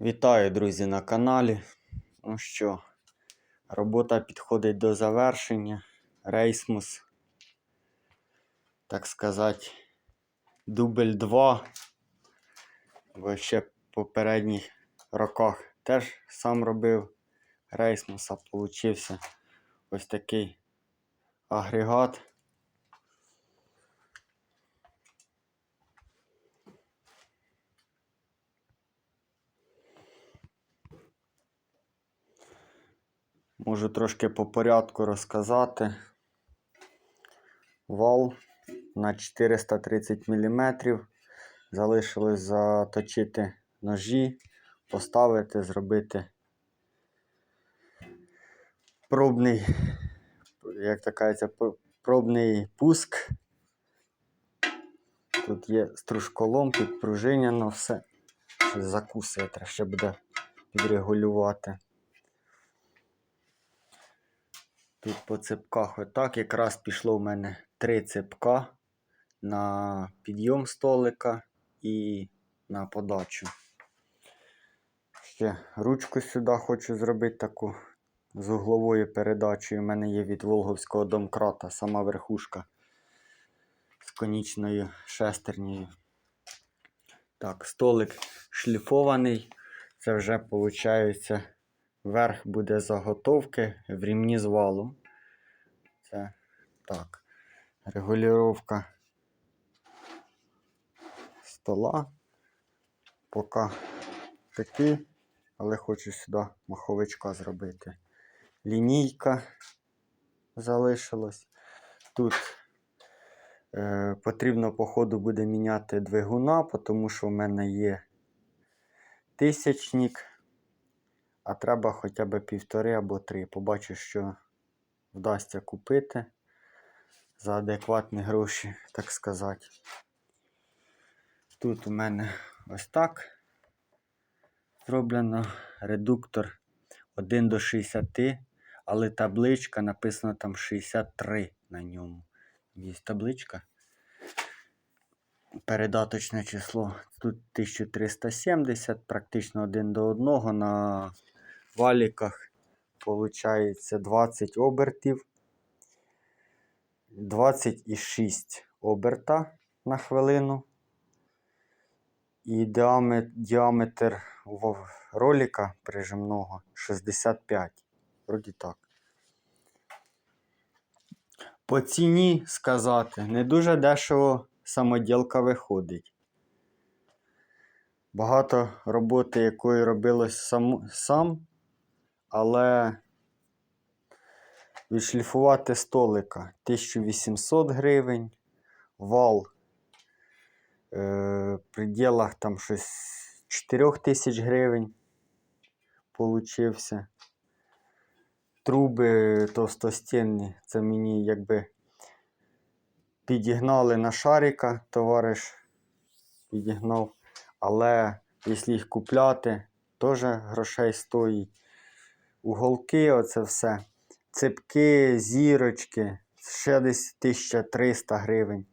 Вітаю, друзі, на каналі. Ну що, робота підходить до завершення. Рейсмус, так сказати, дубль 2. Бо ще в попередніх роках теж сам робив рейсмуса. Получився ось такий агрегат. Можу трошки по порядку розказати. Вал на 430 мм. Залишилось заточити ножі, поставити, зробити пробний, як це, пробний пуск. Тут є стружколом, підпружинено все. Закусує, треба ще буде підрегулювати. Тут по цепках отак якраз пішло в мене три цепка на підйом столика і на подачу. Ще ручку сюди хочу зробити таку з угловою передачею. У мене є від Волговського домкрата сама верхушка з конічною шестернею. Так, столик шліфований. Це вже виходить. Верх буде заготовки в рівні з валом. Це так. Регулювання стола. Поки такий, але хочу сюди маховичка зробити. Лінійка залишилась. Тут е, потрібно, по ходу буде міняти двигуна, тому що в мене є тисячник. А треба хоча б півтори або три. Побачу, що вдасться купити за адекватні гроші, так сказати. Тут у мене ось так зроблено редуктор 1 до 60, але табличка написано там 63 на ньому. Є табличка. Передаточне число. Тут 1370, практично один до одного на валіках получається 20 обертів, 26 оберта на хвилину. І діаметр, ролика прижимного 65. Вроді так. По ціні сказати, не дуже дешево самоділка виходить. Багато роботи, якої робилось сам, сам але відшліфувати столика 1800 гривень, вал е, в там щось 4000 гривень получився. Труби товстостінні, це мені якби підігнали на шарика, товариш підігнав, але якщо їх купляти, теж грошей стоїть уголки, оце все. Цепки, зірочки, ще десь 1300 гривень.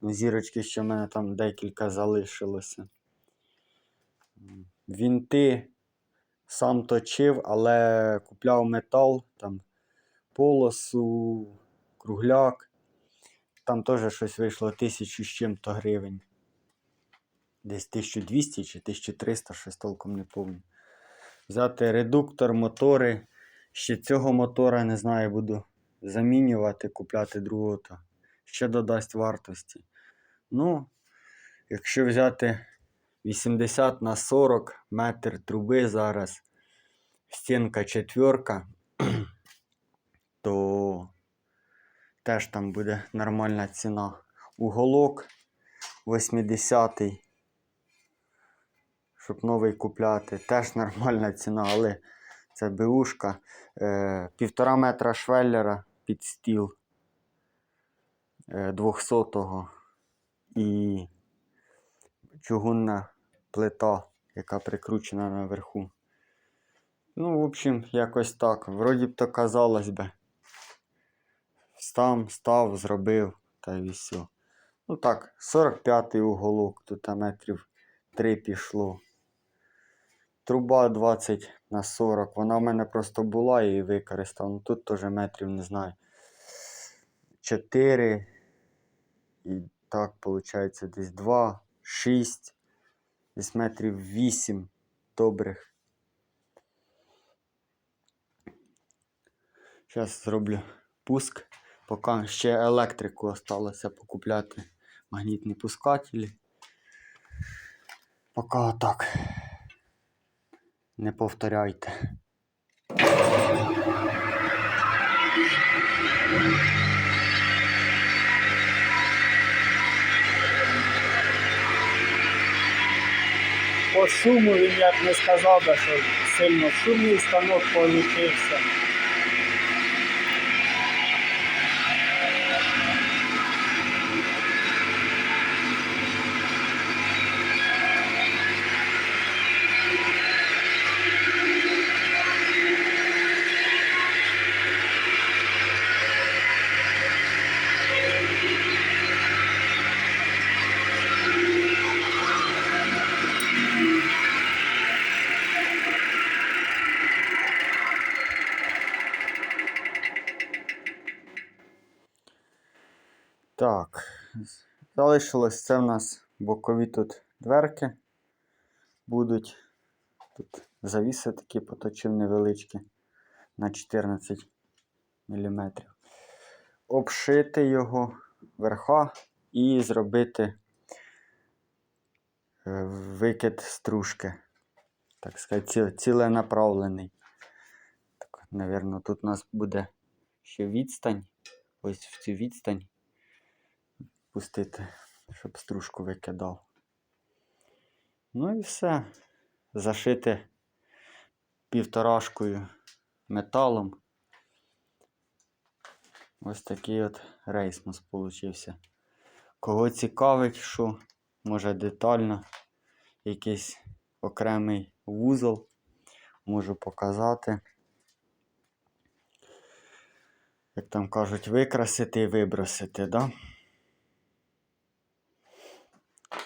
Ну, Зірочки ще в мене там декілька залишилося. Вінти сам точив, але купляв метал, там полосу, кругляк. Там теж щось вийшло тисячу з чим-то гривень. Десь 1200 чи 1300, щось толком не пам'ятаю взяти редуктор, мотори. Ще цього мотора, не знаю, буду замінювати, купляти другого, то ще додасть вартості. Ну, якщо взяти 80 на 40 метр труби зараз, стінка четверка, то теж там буде нормальна ціна. Уголок 80-й щоб новий купляти. Теж нормальна ціна, але це беушка. Е, Півтора метра швеллера під стіл е, 200-го і чугунна плита, яка прикручена наверху. Ну, в общем, якось так. Вроді б то казалось би. Став, став, зробив та і все. Ну так, 45-й уголок, тут метрів 3 пішло труба 20 на 40. Вона в мене просто була і використав. Ну, тут теж метрів не знаю. 4. І так, виходить, десь 2, 6, десь метрів 8 добрих. Зараз зроблю пуск. Поки ще електрику осталося покупляти магнітні пускателі. Поки отак. Не повторяйте. По шуму він як не сказав, би, що сильно шумний станок получився. Так, залишилось це в нас бокові тут дверки. Будуть тут завіси такі поточив невеличкі на 14 мм. Обшити його верха і зробити е, викид стружки. Так сказати, ціленаправлений. Так, навірно, тут у нас буде ще відстань. Ось в цю відстань пустити, щоб стружку викидав. Ну і все. Зашити півторашкою металом. Ось такий от рейс у нас получився. Кого цікавить, що може детально якийсь окремий вузол, можу показати. Як там кажуть, викрасити і вибросити, да?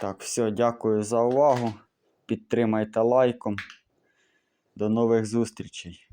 Так, все, дякую за увагу. Підтримайте лайком. До нових зустрічей.